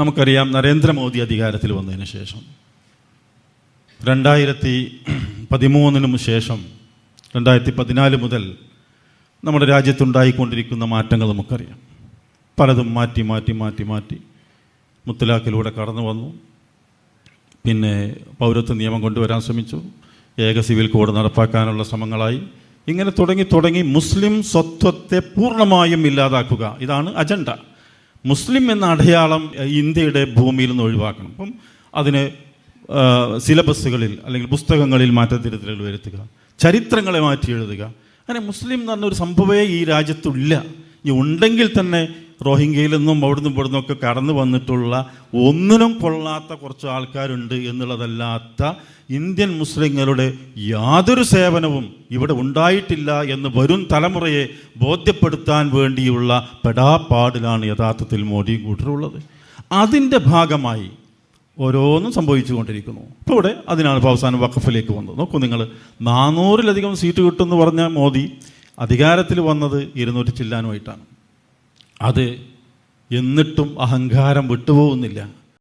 നമുക്കറിയാം നരേന്ദ്രമോദി അധികാരത്തിൽ വന്നതിന് ശേഷം. രണ്ടായിരത്തി പതിമൂന്നിനും ശേഷം രണ്ടായിരത്തി പതിനാല് മുതൽ നമ്മുടെ രാജ്യത്തുണ്ടായിക്കൊണ്ടിരിക്കുന്ന മാറ്റങ്ങൾ നമുക്കറിയാം. പലതും മാറ്റി മാറ്റി മാറ്റി മാറ്റി മുത്തലാഖിലൂടെ കടന്നു വന്നു. പിന്നെ പൗരത്വ നിയമം കൊണ്ടുവരാൻ ശ്രമിച്ചു. ഏക സിവിൽ കോഡ് നടപ്പാക്കാനുള്ള ശ്രമങ്ങളായി. ഇങ്ങനെ തുടങ്ങി തുടങ്ങി മുസ്ലിം സ്വത്വത്തെ പൂർണമായും ഇല്ലാതാക്കുക. ഇതാണ് അജണ്ട. മുസ്ലിം എന്ന അടയാളം ഇന്ത്യയുടെ ഭൂമിയിൽ നിന്ന് ഒഴിവാക്കണം. അപ്പം അതിന് സിലബസുകളിൽ അല്ലെങ്കിൽ പുസ്തകങ്ങളിൽ മാറ്റത്തിരുത്തലുകൾ വരുത്തുക ചരിത്രങ്ങളെ മാറ്റി എഴുതുക. അങ്ങനെ മുസ്ലിം എന്ന് പറഞ്ഞൊരു സംഭവമേ ഈ രാജ്യത്തുള്ള. ഇനി ഉണ്ടെങ്കിൽ തന്നെ റോഹിംഗ്യയിൽ നിന്നും അവിടുന്ന് ഇവിടുന്നും ഒക്കെ കടന്നു വന്നിട്ടുള്ള ഒന്നിനും കൊള്ളാത്ത കുറച്ച് ആൾക്കാരുണ്ട് എന്നുള്ളതല്ലാത്ത ഇന്ത്യൻ മുസ്ലിങ്ങളുടെ യാതൊരു സേവനവും ഇവിടെ ഉണ്ടായിട്ടില്ല എന്ന് വരും തലമുറയെ ബോധ്യപ്പെടുത്താൻ വേണ്ടിയുള്ള പെടാപ്പാടിലാണ് യഥാർത്ഥത്തിൽ മോദി കൂട്ടറുള്ളത് അതിന്റെ ഭാഗമായി ഓരോന്നും സംഭവിച്ചു കൊണ്ടിരിക്കുന്നു അപ്പോൾ ഇവിടെ അതിനാണ് ഇപ്പോൾ അവസാനം വഖഫിലേക്ക് വന്നത്. നോക്കൂ നിങ്ങൾ നാനൂറിലധികം സീറ്റ് കിട്ടുമെന്ന് പറഞ്ഞ മോദി അധികാരത്തിൽ വന്നത് ഇരുന്നൂറ്റി ചില്ലാനുമായിട്ടാണ്. അത് എന്നിട്ടും അഹങ്കാരം വിട്ടുപോകുന്നില്ല.